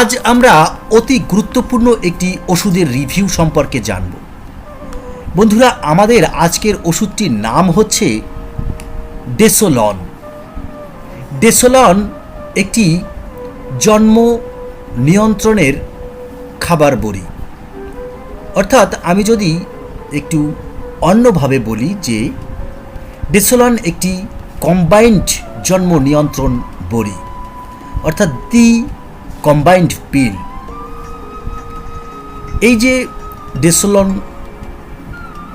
আজ আমরা অতি গুরুত্বপূর্ণ একটি ওষুধের রিভিউ সম্পর্কে জানব। বন্ধুরা, আমাদের আজকের ওষুধটির নাম হচ্ছে ডেসোলন। ডেসোলন একটি জন্ম নিয়ন্ত্রণের খাবার বড়ি। অর্থাৎ আমি যদি একটু অন্যভাবে বলি যে, ডেসোলন একটি কম্বাইন্ড জন্ম নিয়ন্ত্রণ বড়ি। অর্থাৎ দি কম্বাইন্ড পিল এই যে ডেসোলন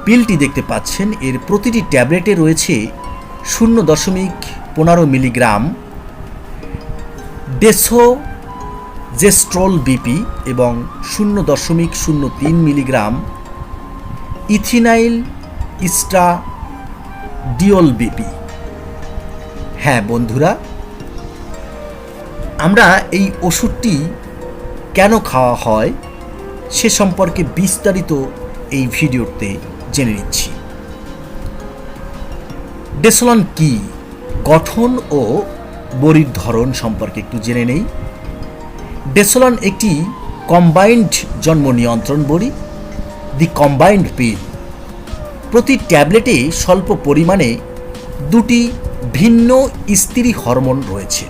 পিলটি দেখতে পাচ্ছেন, এর প্রতিটি ট্যাবলেটে রয়েছে শূন্য দশমিক পনেরো মিলিগ্রাম ডেসো জেস্ট্রল বিপি এবং শূন্য দশমিক শূন্য তিন milligram ethinyl estradiol BP হ্যাঁ বন্ধুরা আমরা এই ওষুধটি কেন খাওয়া হয় সে সম্পর্কে বিস্তারিত এই ভিডিওতে জেনে নিচ্ছি। ডেসলন কি, গঠন ও বড়ির ধরন সম্পর্কে একটু জেনে নেই। ডেসলন একটি কম্বাইন্ড জন্ম নিয়ন্ত্রণ বড়ি। দি কম্বাইন্ড পিল প্রতি ট্যাবলেটে স্বল্প পরিমাণে দুটি ভিন্ন স্ত্রী হরমোন রয়েছে।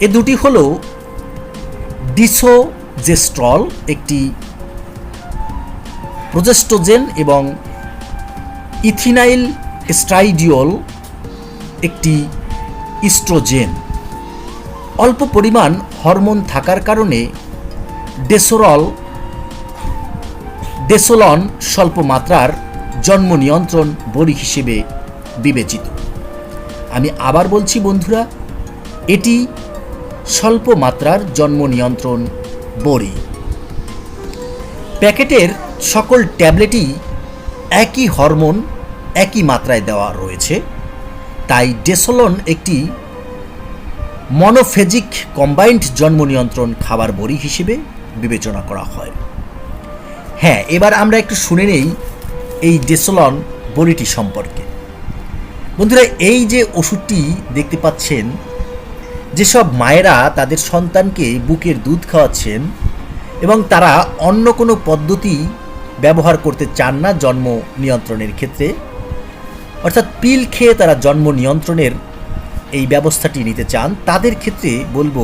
এ দুটি হল ডিসোজেস্ট্রল, একটি প্রোজেস্টোজেন এবং ইথিনাইল স্ট্রাইডিওল, একটি ইস্ট্রোজেন। অল্প পরিমাণ হরমোন থাকার কারণে ডেসোরল, ডেসোলন স্বল্প মাত্রার জন্ম নিয়ন্ত্রণ বড়ি হিসেবে বিবেচিত। আমি আবার বলছি, বন্ধুরা, এটি স্বল্প মাত্রার জন্ম নিয়ন্ত্রণ, বড়ি। প্যাকেটের সকল ট্যাবলেটই একই হরমোন, একই মাত্রায় দেওয়া রয়েছে। তাই ডেসোলন একটি মনোফেজিক কম্বাইন্ড জন্ম নিয়ন্ত্রণ খাবার বড়ি হিসেবে বিবেচনা করা হয়। হ্যাঁ এবার আমরা একটু শুনে নেই এই ডেসোলন বড়িটি সম্পর্কে। বন্ধুরা, এই যে ওষুধটি দেখতে পাচ্ছেন যেসব মায়েরা তাদের সন্তানকে বুকের দুধ খাওয়াচ্ছেন এবং তারা অন্য কোনো পদ্ধতি ব্যবহার করতে চান না জন্ম নিয়ন্ত্রণের ক্ষেত্রে, অর্থাৎ পিল খেয়ে তারা জন্ম নিয়ন্ত্রণের এই ব্যবস্থাটি নিতে চান, তাদের ক্ষেত্রে বলব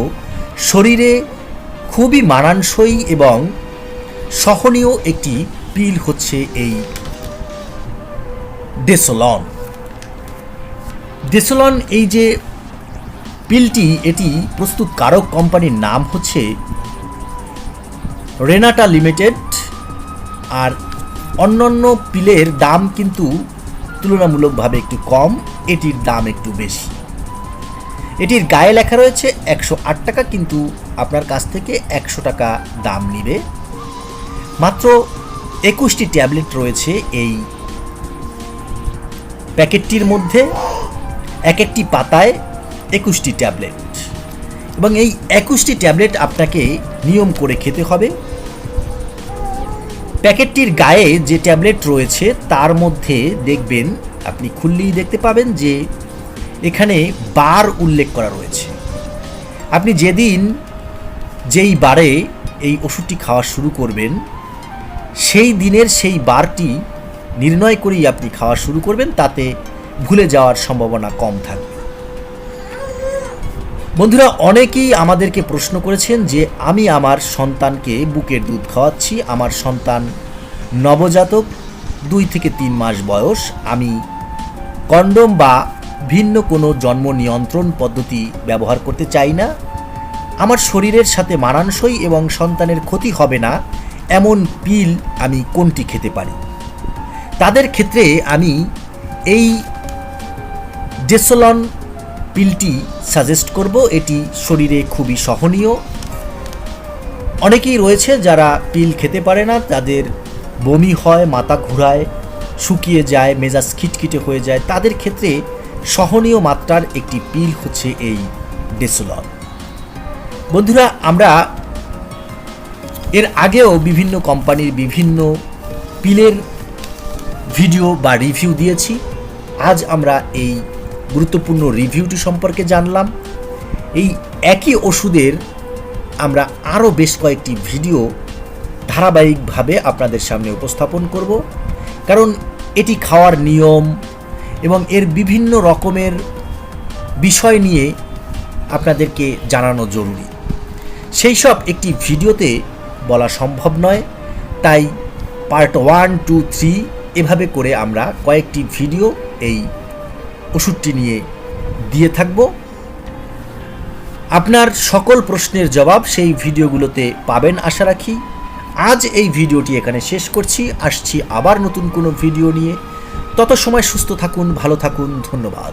শরীরে খুবই মানানসই এবং সহনীয় একটি পিল হচ্ছে এই ডেসোলন। ডেসোলন এই যে পিলটি এটি প্রস্তুতকারক কোম্পানির নাম হচ্ছে রেনাটা লিমিটেড, আর অন্যান্য পিলের দাম কিন্তু তুলনামূলকভাবে একটু কম, এটির দাম একটু বেশি। এটির গায়ে লেখা রয়েছে একশো আট টাকা, কিন্তু আপনার কাছ থেকে একশো টাকা দাম নিবে। মাত্র একুশটি ট্যাবলেট রয়েছে এই প্যাকেটটির মধ্যে। এক একটি পাতায় একুশটি ট্যাবলেট। এবং এই একুশটি ট্যাবলেট আপনাকে নিয়ম করে খেতে হবে। প্যাকেটটির গায়ে যে ট্যাবলেট রয়েছে, তার মধ্যে দেখবেন আপনি খুললেই দেখতে পাবেন যে এখানে বার উল্লেখ করা রয়েছে। আপনি যেদিন যেই বারে এই ওষুধটি খাওয়া শুরু করবেন, সেই দিনের সেই বারটি নির্ণয় করেই আপনি খাওয়া শুরু করবেন, তাতে ভুলে যাওয়ার সম্ভাবনা কম থাকবে। বন্ধুরা, অনেকেই আমাদেরকে প্রশ্ন করেছেন যে আমি আমার সন্তানকে বুকের দুধ খাওয়াচ্ছি। আমার সন্তান নবজাতক, দুই থেকে তিন মাস বয়স। আমি কন্ডম বা ভিন্ন কোনো জন্ম নিয়ন্ত্রণ পদ্ধতি ব্যবহার করতে চাই না। আমার শরীরের সাথে মানানসই এবং সন্তানের ক্ষতি হবে না, এমন পিল আমি কোনটি খেতে পারি? তাদের ক্ষেত্রে আমি এই ডেসোলন পিলটি সাজেস্ট করব, এটি শরীরে খুবই সহনীয়। অনেকেই রয়েছে যারা পিল খেতে পারে না, তাদের বমি হয়, মাথা ঘুরায়, শুকিয়ে যায়, মেজাজ খিটখিটে হয়ে যায়। তাদের ক্ষেত্রে সহনীয় মাত্রার একটি পিল হচ্ছে এই ডেসোলন। বন্ধুরা, আমরা এর আগেও বিভিন্ন কোম্পানির বিভিন্ন পিলের ভিডিও বা রিভিউ দিয়েছি। আজ আমরা এই গুরুত্বপূর্ণ রিভিউটি সম্পর্কে জানলাম। এই একই ওষুধের আমরা আরও বেশ কয়েকটি ভিডিও ধারাবাহিকভাবে আপনাদের সামনে উপস্থাপন করব। কারণ এটি খাওয়ার নিয়ম এবং এর বিভিন্ন রকমের বিষয় নিয়ে আপনাদেরকে জানানো জরুরি। সেই সব একটি ভিডিওতে বলা সম্ভব নয়, তাই পার্ট ওয়ান, টু, থ্রি এভাবে করে আমরা কয়েকটি ভিডিও এই ওষুধটি নিয়ে দিয়ে থাকব। আপনার সকল প্রশ্নের জবাব সেই ভিডিওগুলোতে পাবেন, আশা রাখি। আজ এই ভিডিওটি এখানে শেষ করছি। আসছি আবার নতুন কোনো ভিডিও নিয়ে। তত সময় সুস্থ থাকুন, ভালো থাকুন, ধন্যবাদ।